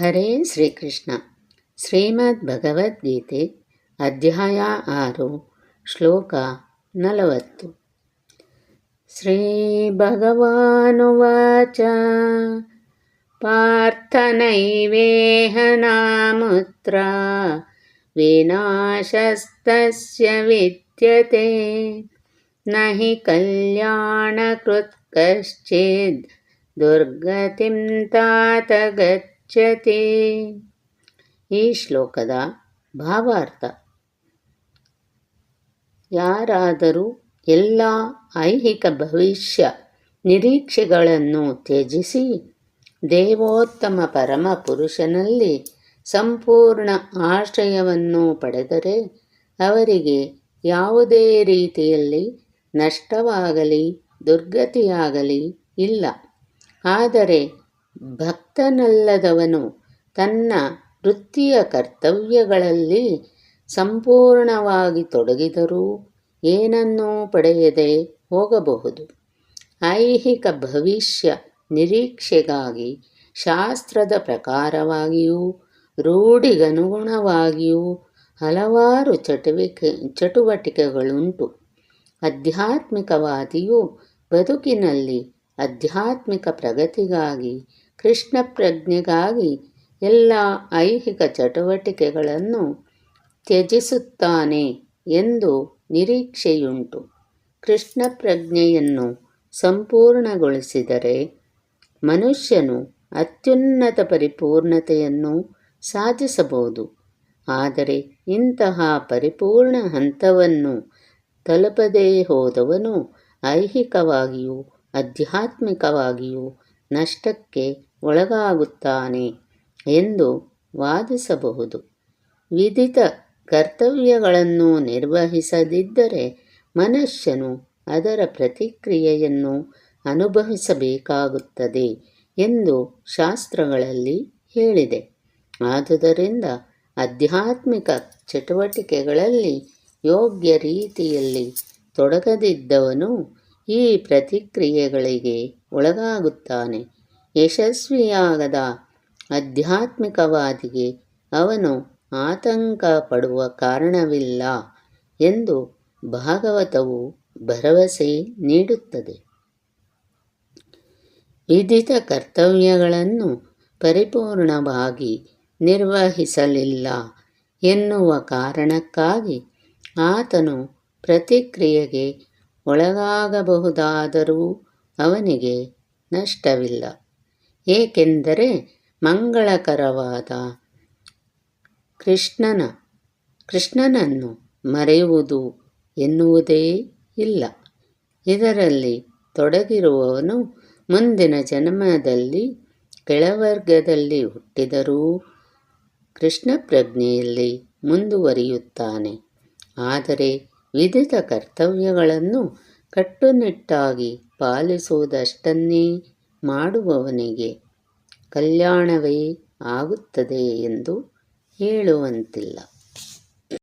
ಹರೇ ಶ್ರೀಕೃಷ್ಣ ಶ್ರೀಮದ್ ಭಗವದ್ಗೀತೆ ಅಧ್ಯಾಯ ಆರು ಶ್ಲೋಕ ನಲವತ್ತು ಶ್ರೀ ಭಗವಾನುವಾಚ ಪಾರ್ಥನೈವೇಹ ನಾಮುತ್ರ ವಿನಾಶಸ್ತಸ್ಯ ವಿದ್ಯತೆ ನ ಹಿ ಕಲ್ಯಾಣಕೃತ್ ಕಶ್ಚಿದ್ ದುರ್ಗತಿಂ ತಾತ ಗಚ್ಚತಿ ಈ ಶ್ಲೋಕದ ಭಾವಾರ್ಥ. ಯಾರಾದರೂ ಎಲ್ಲ ಐಹಿಕ ಭವಿಷ್ಯ ನಿರೀಕ್ಷೆಗಳನ್ನು ತ್ಯಜಿಸಿ ದೇವೋತ್ತಮ ಪರಮ ಪುರುಷನಲ್ಲಿ ಸಂಪೂರ್ಣ ಆಶ್ರಯವನ್ನು ಪಡೆದರೆ ಅವರಿಗೆ ಯಾವುದೇ ರೀತಿಯಲ್ಲಿ ನಷ್ಟವಾಗಲಿ ದುರ್ಗತಿಯಾಗಲಿ ಇಲ್ಲ. ಆದರೆ ಭಕ್ತನಲ್ಲದವನು ತನ್ನ ವೃತ್ತಿಯ ಕರ್ತವ್ಯಗಳಲ್ಲಿ ಸಂಪೂರ್ಣವಾಗಿ ತೊಡಗಿದರೂ ಏನನ್ನೂ ಪಡೆಯದೆ ಹೋಗಬಹುದು. ಐಹಿಕ ಭವಿಷ್ಯ ನಿರೀಕ್ಷೆಗಾಗಿ, ಶಾಸ್ತ್ರದ ಪ್ರಕಾರವಾಗಿಯೂ, ರೂಢಿಗನುಗುಣವಾಗಿಯೂ ಹಲವಾರು ಚಟುವಿಕೆ, ಚಟುವಟಿಕೆಗಳುಂಟು. ಆಧ್ಯಾತ್ಮಿಕವಾದಿಯು ಬದುಕಿನಲ್ಲಿ ಆಧ್ಯಾತ್ಮಿಕ ಪ್ರಗತಿಗಾಗಿ ಕೃಷ್ಣ ಪ್ರಜ್ಞೆಗಾಗಿ ಎಲ್ಲ ಐಹಿಕ ಚಟುವಟಿಕೆಗಳನ್ನು ತ್ಯಜಿಸುತ್ತಾನೆ ಎಂದು ನಿರೀಕ್ಷೆಯುಂಟು. ಕೃಷ್ಣ ಪ್ರಜ್ಞೆಯನ್ನು ಸಂಪೂರ್ಣಗೊಳಿಸಿದರೆ ಮನುಷ್ಯನು ಅತ್ಯುನ್ನತ ಪರಿಪೂರ್ಣತೆಯನ್ನು ಸಾಧಿಸಬಹುದು. ಆದರೆ ಇಂತಹ ಪರಿಪೂರ್ಣ ಹಂತವನ್ನು ತಲುಪದೇ ಹೋದವನು ಐಹಿಕವಾಗಿಯೂ ಆಧ್ಯಾತ್ಮಿಕವಾಗಿಯೂ ನಷ್ಟಕ್ಕೆ ಒಳಗಾಗುತ್ತಾನೆ ಎಂದು ವಾದಿಸಬಹುದು. ವಿಧಿತ ಕರ್ತವ್ಯಗಳನ್ನು ನಿರ್ವಹಿಸದಿದ್ದರೆ ಮನುಷ್ಯನು ಅದರ ಪ್ರತಿಕ್ರಿಯೆಯನ್ನು ಅನುಭವಿಸಬೇಕಾಗುತ್ತದೆ ಎಂದು ಶಾಸ್ತ್ರಗಳಲ್ಲಿ ಹೇಳಿದೆ. ಆದುದರಿಂದ ಆಧ್ಯಾತ್ಮಿಕ ಚಟುವಟಿಕೆಗಳಲ್ಲಿ ಯೋಗ್ಯ ರೀತಿಯಲ್ಲಿ ತೊಡಗದಿದ್ದವನು ಈ ಪ್ರತಿಕ್ರಿಯೆಗಳಿಗೆ ಒಳಗಾಗುತ್ತಾನೆ ಯಶಸ್ವಿಯಾಗದ ಆಧ್ಯಾತ್ಮಿಕವಾದಿಗೆ ಅವನು ಆತಂಕ ಪಡುವ ಕಾರಣವಿಲ್ಲ ಎಂದು ಭಾಗವತವು ಭರವಸೆ ನೀಡುತ್ತದೆ. ವಿಧಿತ ಕರ್ತವ್ಯಗಳನ್ನು ಪರಿಪೂರ್ಣವಾಗಿ ನಿರ್ವಹಿಸಲಿಲ್ಲ ಎನ್ನುವ ಕಾರಣಕ್ಕಾಗಿ ಆತನು ಪ್ರತಿಕ್ರಿಯೆಗೆ ಒಳಗಾಗಬಹುದಾದರೂ ಅವನಿಗೆ ನಷ್ಟವಿಲ್ಲ. ಏಕೆಂದರೆ ಮಂಗಳಕರವಾದ ಕೃಷ್ಣನ, ಕೃಷ್ಣನನ್ನು ಮರೆಯುವುದು ಎನ್ನುವುದೇ ಇಲ್ಲ. ಇದರಲ್ಲಿ ತೊಡಗಿರುವವನು ಮುಂದಿನ ಜನ್ಮದಲ್ಲಿ ಕೆಳವರ್ಗದಲ್ಲಿ ಹುಟ್ಟಿದರೂ ಕೃಷ್ಣ ಪ್ರಜ್ಞೆಯಲ್ಲಿ ಮುಂದುವರಿಯುತ್ತಾನೆ. ಆದರೆ ವಿಧಿತ ಕರ್ತವ್ಯಗಳನ್ನು ಕಟ್ಟುನಿಟ್ಟಾಗಿ ಪಾಲಿಸುವುದಷ್ಟನ್ನೇ ಮಾಡುವವನಿಗೆ ಕಲ್ಯಾಣವೇ ಆಗುತ್ತದೆ ಎಂದು ಹೇಳುವಂತಿಲ್ಲ.